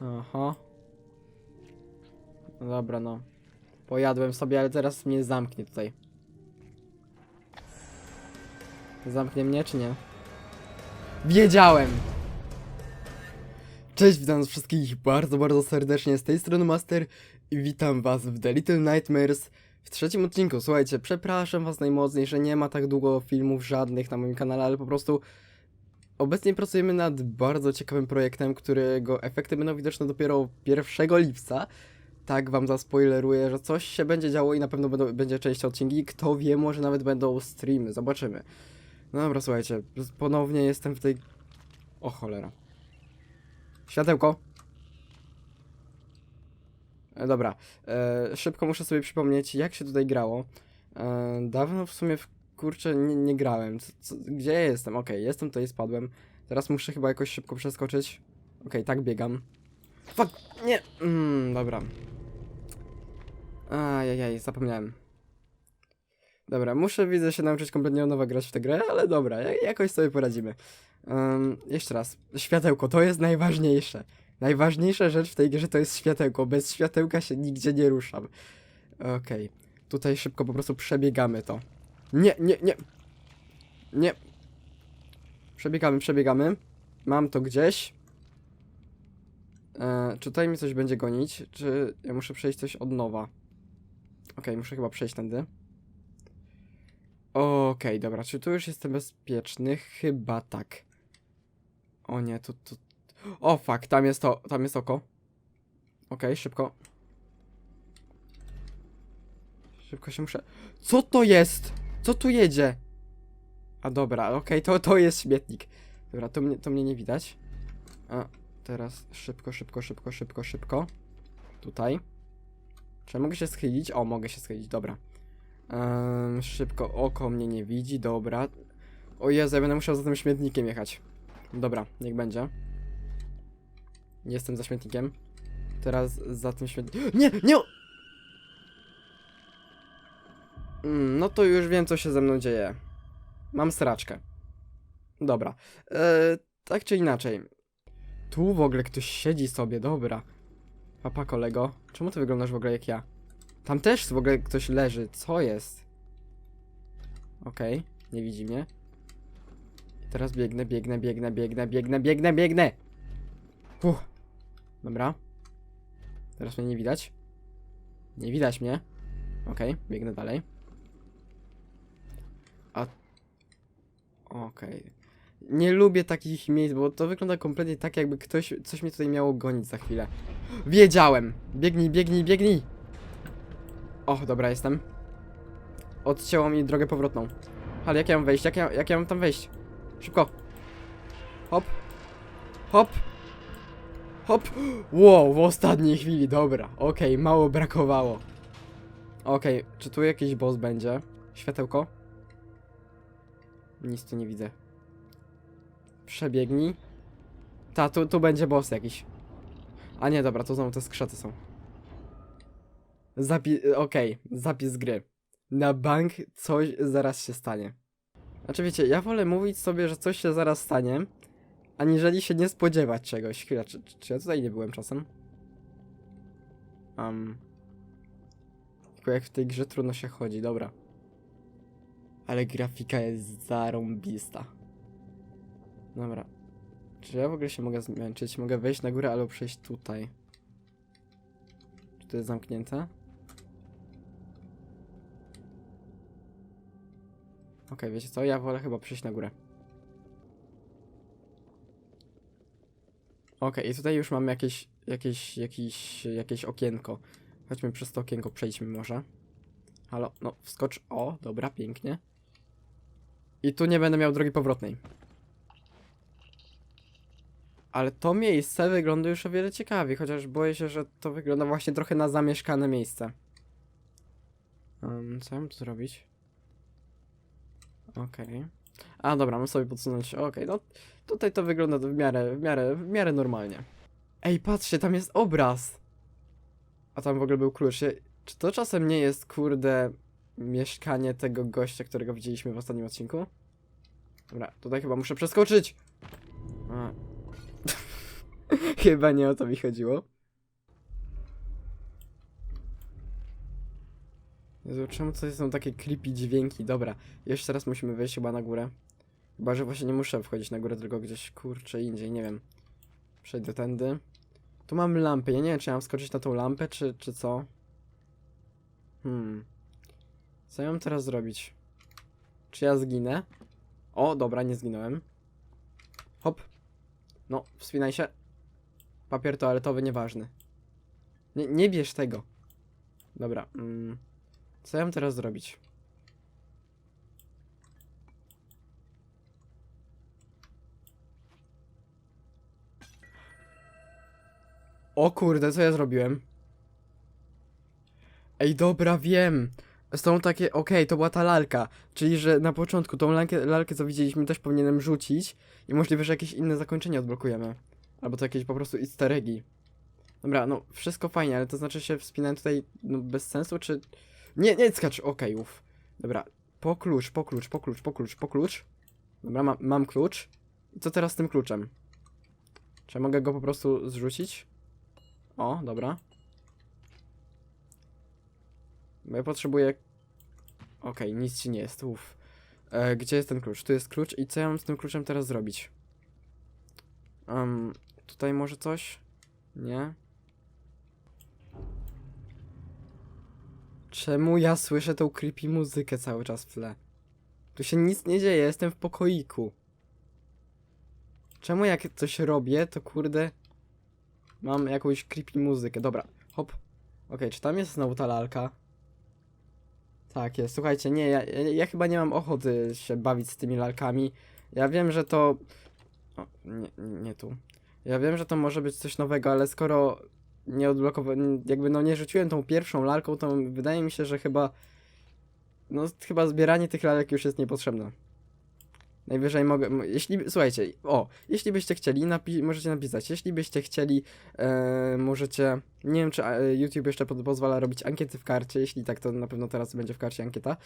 Aha. No dobra, no. Pojadłem sobie, ale teraz mnie zamknie tutaj. Zamknie mnie, czy nie? Wiedziałem! Cześć, witam wszystkich bardzo, bardzo serdecznie z tej strony Master i witam was w The Little Nightmares w trzecim odcinku. Słuchajcie, przepraszam was najmocniej, że nie ma tak długo filmów żadnych na moim kanale, ale po prostu obecnie pracujemy nad bardzo ciekawym projektem, którego efekty będą widoczne dopiero 1 lipca. Tak wam zaspoileruję, że coś się będzie działo i na pewno będą, będzie część odcinki. Kto wie, może nawet będą streamy, zobaczymy. No dobra, słuchajcie, ponownie jestem w tej... O cholera. Światełko. E, dobra, e, szybko muszę sobie przypomnieć, jak się tutaj grało. E, dawno w sumie, w, kurczę, nie, nie grałem. Co, co, gdzie ja jestem? Okej, jestem tutaj, spadłem. Teraz muszę chyba jakoś szybko przeskoczyć. Okej, tak biegam. Fuck, nie! Mm, dobra. Ajajaj, zapomniałem. Dobra, muszę, widzę, się nauczyć kompletnie od nowa grać w tę grę, ale dobra, ja- jakoś sobie poradzimy. Um, jeszcze raz, światełko, to jest najważniejsze. Najważniejsza rzecz w tej grze to jest światełko. Bez światełka się nigdzie nie ruszam. Okej, tutaj szybko po prostu przebiegamy to. Nie, nie, nie. Nie. Przebiegamy, przebiegamy. Mam to gdzieś. E, czy tutaj mi coś będzie gonić? Czy ja muszę przejść coś od nowa? Okej, muszę chyba przejść tędy. Okej, dobra, czy tu już jestem bezpieczny? Chyba tak. O nie, tu, tu... O fuck, tam jest to, tam jest oko. Okej, szybko. Szybko się muszę... Co to jest? Co tu jedzie? A dobra, okej, to, to jest śmietnik. Dobra, to mnie, to mnie nie widać. A, teraz szybko, szybko, szybko, szybko, szybko. Tutaj. Czy ja mogę się schylić? O, mogę się schylić, dobra. Ehm, szybko, oko mnie nie widzi, dobra. O Jezu, ja będę musiał za tym śmietnikiem jechać. Dobra, niech będzie. Jestem za śmietnikiem. Teraz za tym śmietnikiem. Nie, nie! Mm, no to już wiem, co się ze mną dzieje. Mam sraczkę. Dobra. Eee, tak czy inaczej. Tu w ogóle ktoś siedzi sobie, dobra. Papa kolego. Czemu ty wyglądasz w ogóle jak ja? Tam też w ogóle ktoś leży. Co jest? Okej, nie widzi mnie. I teraz biegnę, biegnę, biegnę, biegnę, biegnę, biegnę, biegnę! Uff. Dobra. Teraz mnie nie widać. Nie widać mnie. Okej, biegnę dalej. A... Okej. Nie lubię takich miejsc, bo to wygląda kompletnie tak, jakby ktoś, coś mnie tutaj miało gonić za chwilę. Wiedziałem! Biegnij, biegnij, biegnij! O, dobra, jestem. Odcięło mi drogę powrotną. Ale jak ja mam wejść? Jak ja, jak ja mam tam wejść? Szybko. Hop. Hop. Hop. Wow, w ostatniej chwili, dobra. Okej, mało brakowało. Okej, czy tu jakiś boss będzie? Światełko? Nic tu nie widzę. Przebiegnij. Ta, tu, tu będzie boss jakiś. A nie, dobra, to znowu te skrzaty są. Zapis, okej, zapis gry. Na bank coś zaraz się stanie. Znaczy wiecie, ja wolę mówić sobie, że coś się zaraz stanie, aniżeli się nie spodziewać czegoś. Chwila, czy, czy ja tutaj nie byłem czasem? Um. Tylko jak w tej grze trudno się chodzi, dobra. Ale grafika jest zarąbista. Dobra. Czy ja w ogóle się mogę zmęczyć? Mogę wejść na górę albo przejść tutaj. Czy to jest zamknięte? Okej, wiecie co? Ja wolę chyba przejść na górę. Okej, i tutaj już mamy jakieś, jakieś, jakieś, jakieś okienko. Chodźmy przez to okienko, przejdźmy może. Halo, no wskocz. O, dobra, pięknie. I tu nie będę miał drogi powrotnej. Ale to miejsce wygląda już o wiele ciekawiej, chociaż boję się, że to wygląda właśnie trochę na zamieszkane miejsce. Um, co mam tu zrobić? Okej. A dobra, mam sobie podsunąć. Okej, no tutaj to wygląda w miarę, w miarę, w miarę normalnie. Ej, patrzcie, tam jest obraz! A tam w ogóle był klucz. Czy to czasem nie jest, kurde, mieszkanie tego gościa, którego widzieliśmy w ostatnim odcinku? Dobra, tutaj chyba muszę przeskoczyć! A. Chyba nie o to mi chodziło. Jezu, czemu to są takie creepy dźwięki? Dobra, jeszcze raz musimy wejść chyba na górę. Chyba, że właśnie nie muszę wchodzić na górę, tylko gdzieś kurczę indziej, nie wiem. Przejdę tędy. Tu mam lampę, ja nie wiem czy mam skoczyć na tą lampę, czy, czy co? Hmm. Co ja mam teraz zrobić? Czy ja zginę? O, dobra, nie zginąłem. Hop. No, wspinaj się. Papier toaletowy nieważny. Nie, nie bierz tego. Dobra. Mm. Co ja mam teraz zrobić? O kurde, co ja zrobiłem? Ej, dobra, wiem. Są takie, okej, to była ta lalka. Czyli, że na początku tą lalkę, lalkę, co widzieliśmy, też powinienem rzucić. I możliwe, że jakieś inne zakończenie odblokujemy. Albo to jakieś po prostu easter eggi. Dobra, no, wszystko fajnie, ale to znaczy się wspinałem tutaj no, bez sensu, czy... Nie, nie skacz, okej, uff. Dobra, po klucz, po klucz, po klucz, po klucz, po klucz. Dobra, ma, mam klucz. I co teraz z tym kluczem? Czy ja mogę go po prostu zrzucić? O, dobra. Bo ja potrzebuję... Okej, nic ci nie jest, uff. E, gdzie jest ten klucz? Tu jest klucz i co ja mam z tym kluczem teraz zrobić? Um, tutaj może coś? Nie? Czemu ja słyszę tą creepy muzykę cały czas w tle? Tu się nic nie dzieje, jestem w pokoiku. Czemu jak coś robię, to kurde... Mam jakąś creepy muzykę. Dobra, hop. Okej, czy tam jest znowu ta lalka? Tak jest, słuchajcie, nie, ja, ja, chyba nie mam ochoty się bawić z tymi lalkami. Ja wiem, że to... O, nie, nie tu. Ja wiem, że to może być coś nowego, ale skoro nie odblokowałem, jakby no nie rzuciłem tą pierwszą lalką, to wydaje mi się, że chyba... No chyba zbieranie tych lalek już jest niepotrzebne. Najwyżej mogę, jeśli, słuchajcie, o, jeśli byście chcieli, napi- możecie napisać, jeśli byście chcieli, e, możecie, nie wiem czy e, YouTube jeszcze pozwala robić ankiety w karcie, jeśli tak, to na pewno teraz będzie w karcie ankieta.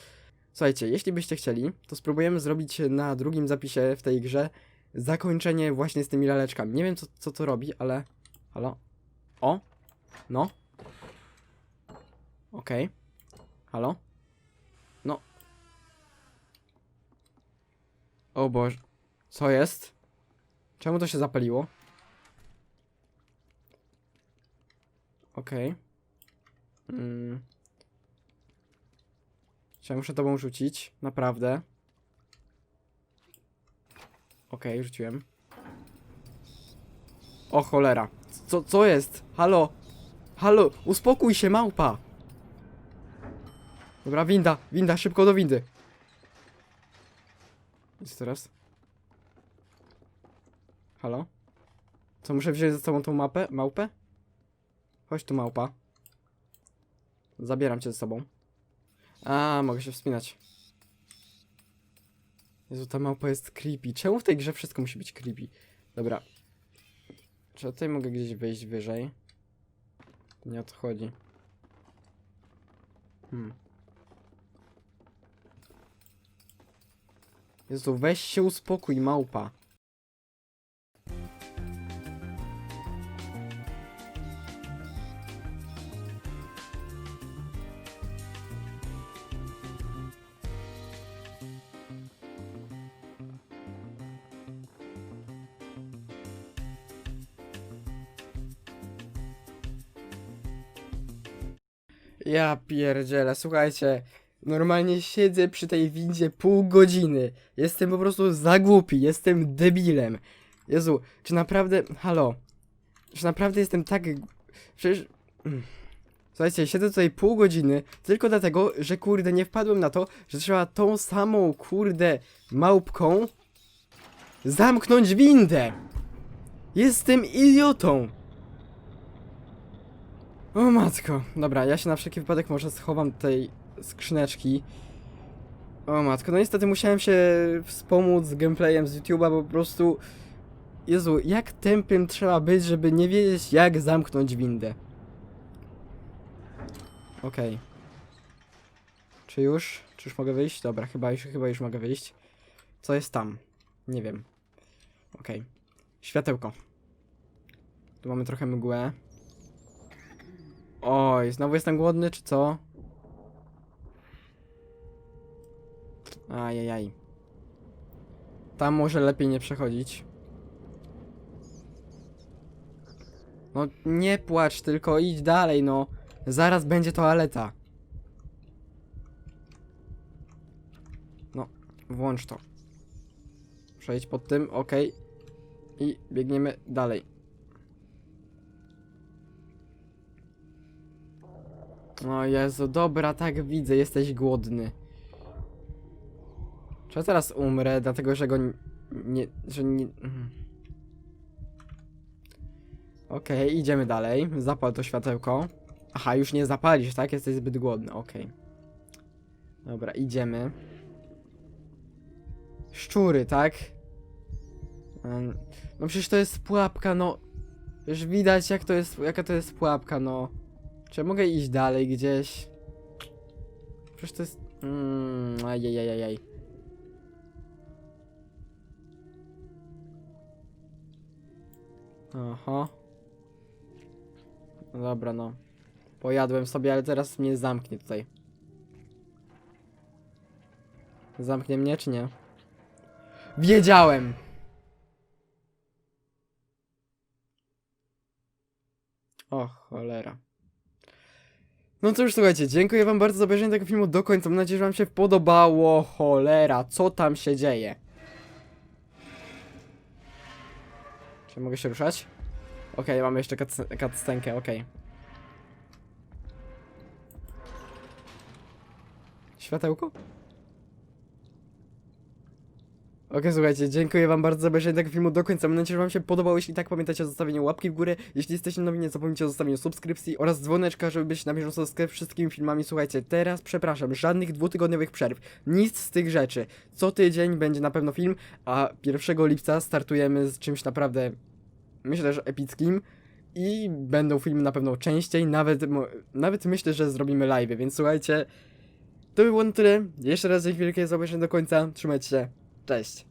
Słuchajcie, jeśli byście chcieli, to spróbujemy zrobić na drugim zapisie w tej grze zakończenie właśnie z tymi laleczkami. Nie wiem co, co to robi, ale, halo, o, no, okej, halo, o Boże. Co jest? Czemu to się zapaliło? Okej. Mm. Czy ja muszę tobą rzucić? Naprawdę? Okej, rzuciłem. O cholera. Co, co jest? Halo? Halo? Uspokój się, małpa! Dobra, winda, winda, szybko do windy. Co teraz? Halo? Co, muszę wziąć ze sobą tą mapę? Małpę? Chodź tu, małpa. Zabieram cię ze sobą. A, mogę się wspinać. Jezu, ta małpa jest creepy. Czemu w tej grze wszystko musi być creepy? Dobra. Czy tutaj mogę gdzieś wejść wyżej? Nie o to chodzi. Hmm. Jezu, weź się uspokój, małpa. Ja pierdzielę, słuchajcie. Normalnie siedzę przy tej windzie pół godziny. Jestem po prostu za głupi, jestem debilem. Jezu, czy naprawdę. Halo. Czy naprawdę jestem tak. Przecież. Mm. Słuchajcie, siedzę tutaj pół godziny tylko dlatego, że kurde nie wpadłem na to, że trzeba tą samą kurde małpką zamknąć windę. Jestem idiotą. O matko. Dobra, ja się na wszelki wypadek może schowam tej skrzyneczki. O matko, no niestety musiałem się wspomóc z gameplayem z YouTube'a, bo po prostu... Jezu, jak tępym trzeba być, żeby nie wiedzieć jak zamknąć windę. Okej. Czy już? Czy już mogę wyjść? Dobra, chyba już, chyba już mogę wyjść. Co jest tam? Nie wiem. Okej. Światełko. Tu mamy trochę mgłę. Oj, znowu jestem głodny, czy co? Ajajaj. Tam może lepiej nie przechodzić. No nie płacz, tylko idź dalej, no. Zaraz będzie toaleta. No, włącz to. Przejdź pod tym, ok. I biegniemy dalej. O Jezu, dobra, tak widzę, jesteś głodny. Czy ja teraz umrę, dlatego że go nie... że nie... mhm. Okej, idziemy dalej. Zapal to światełko. Aha, już nie zapalisz, tak? Jesteś zbyt głodny, okej. Dobra, idziemy. Szczury, tak? Em, No przecież to jest pułapka, no. Już widać jak to jest, jaka to jest pułapka, no. Czy mogę iść dalej gdzieś? Przecież to jest... Mm, ajajajajaj. Aha. No dobra, no. Pojadłem sobie, ale teraz mnie zamknie tutaj. Zamknie mnie, czy nie? Wiedziałem! O, cholera. No cóż, słuchajcie, dziękuję wam bardzo za obejrzenie tego filmu do końca. Mam nadzieję, że wam się podobało. Cholera, co tam się dzieje? Czy mogę się ruszać? Okej, mamy jeszcze cutsc- cutscenkę, okej. Światełko? Okej, słuchajcie, dziękuję wam bardzo za obejrzenie tego filmu do końca. Mam nadzieję, że wam się podobało. Jeśli tak, pamiętajcie o zostawieniu łapki w górę. Jeśli jesteście nowi, nie zapomnijcie o zostawieniu subskrypcji oraz dzwoneczka, żeby być na bieżąco z wszystkimi filmami. Słuchajcie, teraz przepraszam, żadnych dwutygodniowych przerw. Nic z tych rzeczy. Co tydzień będzie na pewno film, a 1 lipca startujemy z czymś naprawdę, myślę, że epickim. I będą filmy na pewno częściej, nawet, nawet myślę, że zrobimy live, więc słuchajcie, to by było na tyle. Jeszcze raz dzięki wielkie za obejrzenie do końca. Trzymajcie się. Cześć.